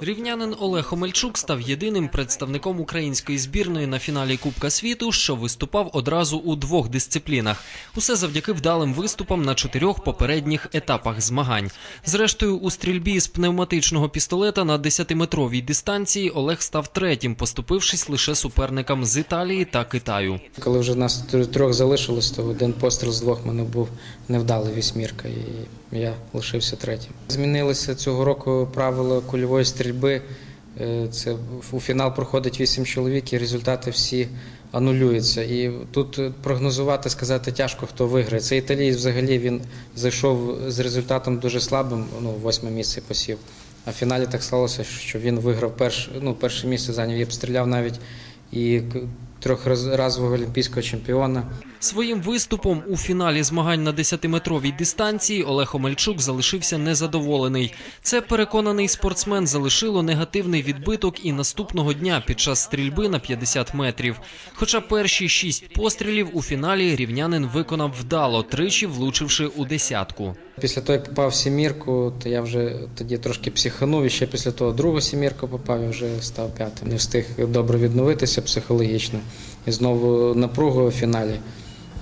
Рівнянин Олег Омельчук став єдиним представником української збірної на фіналі Кубка світу, що виступав одразу у двох дисциплінах. Усе завдяки вдалим виступам на чотирьох попередніх етапах змагань. Зрештою, у стрільбі з пневматичного пістолета на 10-метровій дистанції Олег став третім, поступившись лише суперникам з Італії та Китаю. Коли вже нас тр- трьох залишилось, то один постріл з двох мене був невдалий вісьмірка, і я лишився третім. Змінилися цього року правила кульової стрільби. Е, Це у фінал проходить 8 чоловік, і результати всі анулюються. І тут е, прогнозувати, сказати тяжко, хто виграє. Цей італієць взагалі він зайшов з результатом дуже слабим, ну, восьме місце посів. А в фіналі так сталося, що він виграв перш, ну, перше місце, зайняв і обстріляв навіть і трьохразового олімпійського чемпіона. Своїм виступом у фіналі змагань на 10-метровій дистанції Олег Омельчук залишився незадоволений. Це переконаний спортсмен залишило негативний відбиток і наступного дня під час стрільби на 50 метрів. Хоча перші шість пострілів у фіналі рівнянин виконав вдало, тричі влучивши у десятку. Після того, як попав в сімірку, то я вже тоді трошки психанув, і ще після того другу сімірку попав і вже став п'ятим. Не встиг добре відновитися психологічно. І знову напругу у фіналі.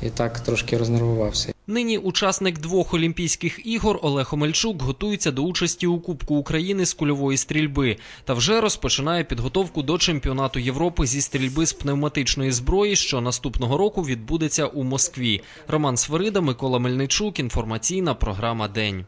І так трошки рознервувався. Нині учасник двох Олімпійських ігор Олег Омельчук готується до участі у Кубку України з кульової стрільби та вже розпочинає підготовку до чемпіонату Європи зі стрільби з пневматичної зброї, що наступного року відбудеться у Москві. Роман Свирида, Микола Мельничук. Інформаційна програма День.